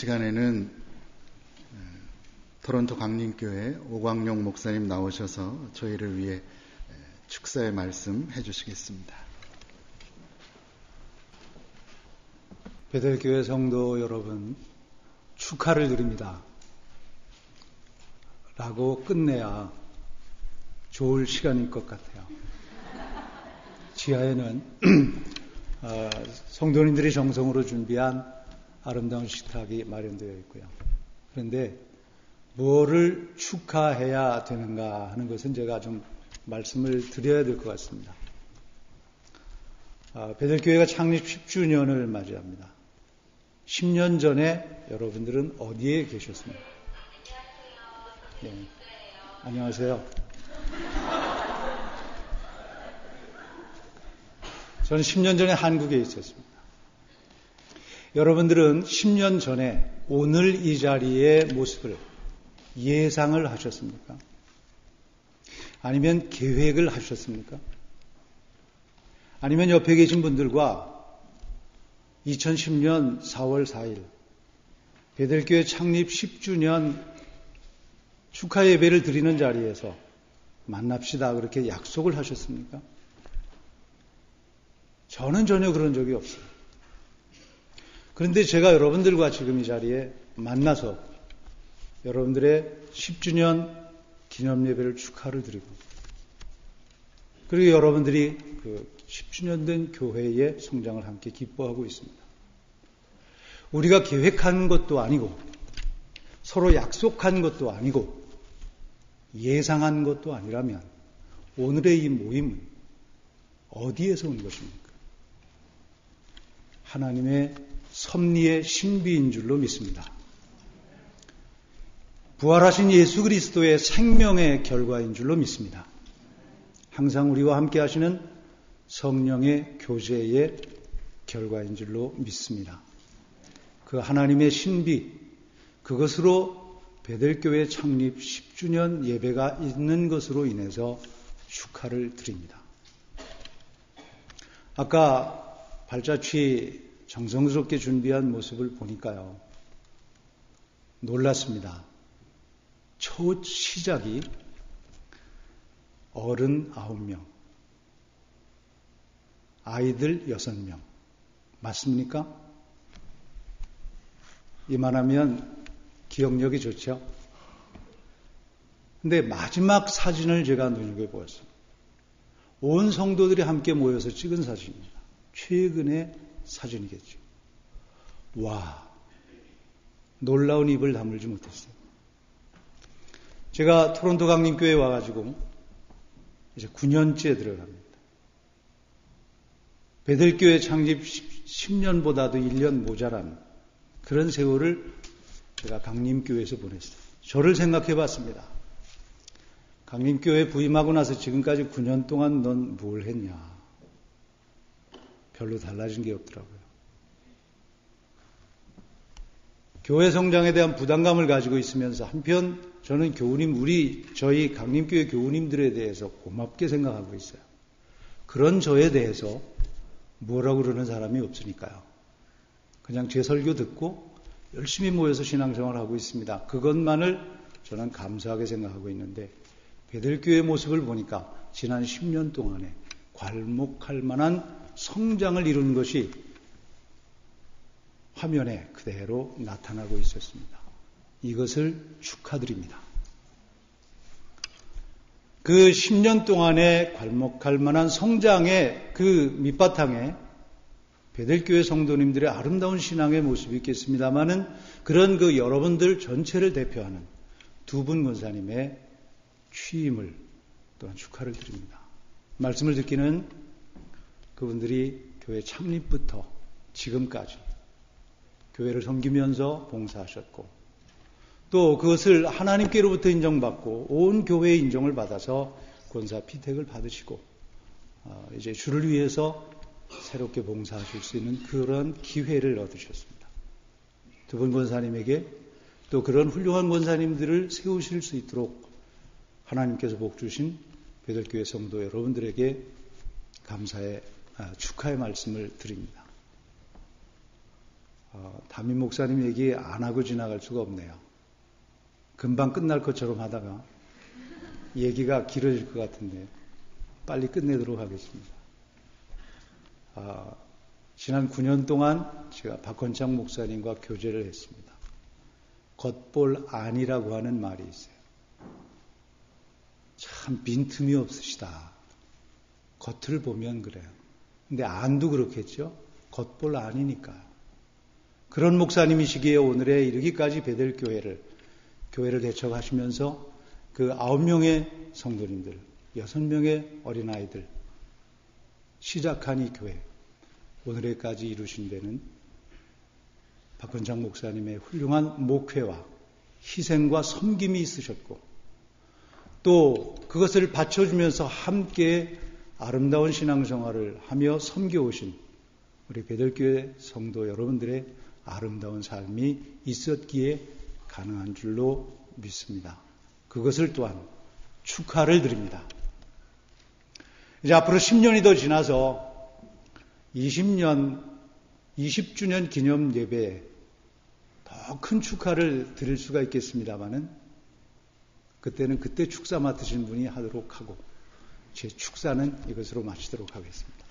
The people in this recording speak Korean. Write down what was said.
시간에는 토론토 강림교회 오광용 목사님 나오셔서 저희를 위해 축사의 말씀 해주시겠습니다. 베델교회 성도 여러분, 축하를 드립니다. 라고 끝내야 좋을 시간일 것 같아요. 지하에는 어, 성도님들이 정성으로 준비한 아름다운 식탁이 마련되어 있고요. 그런데 뭐를 축하해야 되는가 하는 것은 제가 좀 말씀을 드려야 될 것 같습니다. 아, 베델교회가 창립 10주년을 맞이합니다. 10년 전에 여러분들은 어디에 계셨습니까? 네. 안녕하세요. 저는 10년 전에 한국에 있었습니다. 여러분들은 10년 전에 오늘 이 자리의 모습을 예상을 하셨습니까? 아니면 계획을 하셨습니까? 아니면 옆에 계신 분들과 2010년 4월 4일 베델교회 창립 10주년 축하 예배를 드리는 자리에서 만납시다 그렇게 약속을 하셨습니까? 저는 전혀 그런 적이 없어요. 그런데 제가 여러분들과 지금 이 자리에 만나서 여러분들의 10주년 기념 예배를 축하를 드리고 그리고 여러분들이 그 10주년 된 교회의 성장을 함께 기뻐하고 있습니다. 우리가 계획한 것도 아니고 서로 약속한 것도 아니고 예상한 것도 아니라면 오늘의 이 모임은 어디에서 온 것입니까? 하나님의 섭리의 신비인 줄로 믿습니다. 부활하신 예수 그리스도의 생명의 결과인 줄로 믿습니다. 항상 우리와 함께 하시는 성령의 교제의 결과인 줄로 믿습니다. 그 하나님의 신비, 그것으로 베델교회 창립 10주년 예배가 있는 것으로 인해서 축하를 드립니다. 아까 발자취 정성스럽게 준비한 모습을 보니까요. 놀랐습니다. 첫 시작이 어른 아홉 명, 아이들 여섯 명. 맞습니까? 이만하면 기억력이 좋죠? 근데 마지막 사진을 제가 눈여겨보았습니다. 온 성도들이 함께 모여서 찍은 사진입니다. 최근에 사진이겠죠. 와, 놀라운 입을 다물지 못했어요. 제가 토론토 강림교회에 와가지고 이제 9년째 들어갑니다. 베들교회 창립 10년보다도 1년 모자란 그런 세월을 제가 강림교회에서 보냈어요. 저를 생각해 봤습니다. 강림교회 부임하고 나서 지금까지 9년 동안 넌 뭘 했냐? 별로 달라진 게 없더라고요. 교회 성장에 대한 부담감을 가지고 있으면서 한편 저는 교우님, 우리, 저희 강림교회 교우님들에 대해서 고맙게 생각하고 있어요. 그런 저에 대해서 뭐라고 그러는 사람이 없으니까요. 그냥 제 설교 듣고 열심히 모여서 신앙생활 하고 있습니다. 그것만을 저는 감사하게 생각하고 있는데 베들교회 모습을 보니까 지난 10년 동안에 괄목할 만한 성장을 이루는 것이 화면에 그대로 나타나고 있었습니다. 이것을 축하드립니다. 그 10년 동안에 괄목할 만한 성장의 그 밑바탕에 베델교회 성도님들의 아름다운 신앙의 모습이 있겠습니다만은 그런 그 여러분들 전체를 대표하는 두 분 권사님의 취임을 또한 축하를 드립니다. 말씀을 듣기는 그분들이 교회 창립부터 지금까지 교회를 섬기면서 봉사하셨고 또 그것을 하나님께로부터 인정받고 온 교회의 인정을 받아서 권사 피택을 받으시고 어, 이제 주를 위해서 새롭게 봉사하실 수 있는 그런 기회를 얻으셨습니다. 두 분 권사님에게 또 그런 훌륭한 권사님들을 세우실 수 있도록 하나님께서 복 주신 베들교회 성도 여러분들에게 감사의 아, 축하의 말씀을 드립니다. 어, 담임 목사님 얘기 안 하고 지나갈 수가 없네요. 금방 끝날 것처럼 하다가 얘기가 길어질 것 같은데 빨리 끝내도록 하겠습니다. 아, 지난 9년 동안 제가 박건창 목사님과 교제를 했습니다. 겉볼 안이라고 하는 말이 있어요. 참 빈틈이 없으시다. 겉을 보면 그래요. 근데 안도 그렇겠죠? 겉볼 안이니까. 그런 목사님이시기에 오늘의 이르기까지 베델 교회를 교회를 개척하시면서 그 아홉 명의 성도님들, 여섯 명의 어린아이들 시작한 이 교회 오늘에까지 이루신 데는 박건장 목사님의 훌륭한 목회와 희생과 섬김이 있으셨고 또 그것을 받쳐주면서 함께 아름다운 신앙생활을 하며 섬겨오신 우리 베델교회 성도 여러분들의 아름다운 삶이 있었기에 가능한 줄로 믿습니다. 그것을 또한 축하를 드립니다. 이제 앞으로 10년이 더 지나서 20년, 20주년 기념 예배에 더 큰 축하를 드릴 수가 있겠습니다만은 그때는 그때 축사 맡으신 분이 하도록 하고 제 축사는 이것으로 마치도록 하겠습니다.